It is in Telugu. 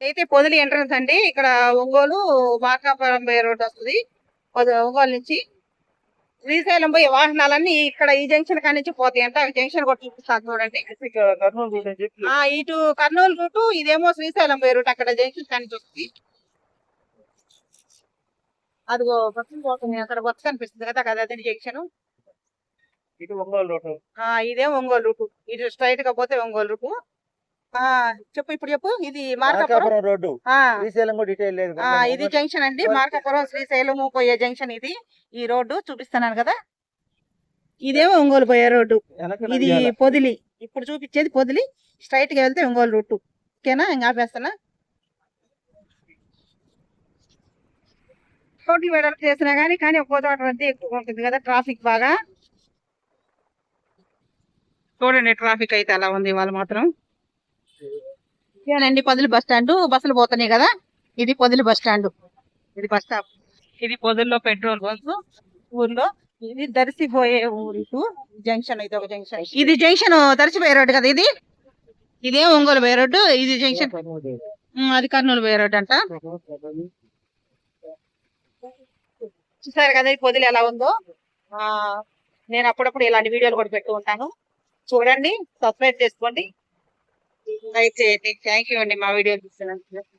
అయితే పొదిలి ఎంట్రన్స్ అండి. ఇక్కడ ఒంగోలు మార్కాపురం పోయే రోడ్ వస్తుంది. ఒంగోలు నుంచి శ్రీశైలం పోయే వాహనాలన్నీ ఇక్కడ ఈ జంక్షన్ కాడి నుంచి పోతాయి అంటే. జంక్షన్ కూడా చూపిస్తాను చూడండి. ఇటు కర్నూలు రూటు ఇదేమో శ్రీశైలం పోయే రూట్ అక్కడ జంక్షన్ కాడి నుంచి వస్తుంది. అదిగో బస్సు పోతుంది. అక్కడ బస్సు కనిపిస్తుంది కదా కదా అదే జంక్షన్ ఇదేమో ఒంగోలు రూటు ఇటు స్ట్రైట్గా పోతే ఒంగోలు రూటు చెప్పు ఇప్పుడు చెప్పు. ఇది మార్కాపురం? రోడ్డు. శ్రీశైలం డీటెయిల్ లేదు ఇది జంక్షన్ అండి. మార్కాపురం శ్రీశైలం పోయే జంక్షన్ ఇది. ఈ రోడ్డు చూపిస్తున్నాను కదా. ఇదేమో ఒంగోలు పోయే రోడ్డు. ఇది. పొదిలి. ఇప్పుడు చూపించేది పొదిలి. స్ట్రైట్గా వెళ్తే ఒంగోలు రూట్. ఓకేనా? ఇంకా ఆపేస్తానా రోడ్లు వెడల్పు చేసినా కానీ కానీ ఒక్కో చోట రద్దీ ఎక్కువ ఉంటుంది కదా ట్రాఫిక్ బాగా. చూడండి ట్రాఫిక్ అయితే అలా ఉంది ఇవాళ మాత్రం. ఇదేనండి పొదులు బస్ స్టాండ్. బస్సులు పోతున్నాయి కదా. ఇది పొదిలి బస్ స్టాండ్. ఇది బస్ స్టాప్. ఇది పొదుల్లో పెట్రోల్ బంక్ ఊర్లో ఇది దర్శిపోయే ఊరు జంక్షన్ ఇది ఒక జంక్షన్. ఇది జంక్షన్ దర్శిపోయే రోడ్డు కదా ఇది. ఇదే ఒంగోలు పోయే రోడ్డు. ఇది జంక్షన్. అది కర్నూలు పోయే రోడ్డు అంట. చూసారు కదా ఈ పొదులు ఎలా ఉందో? ఆ నేను అప్పుడప్పుడు ఇలాంటి వీడియోలు కూడా పెట్టుకుంటాను చూడండి సబ్స్క్రైబ్ చేసుకోండి. అయితే థ్యాంక్ యూ అండి మా వీడియో చూసినందుకు.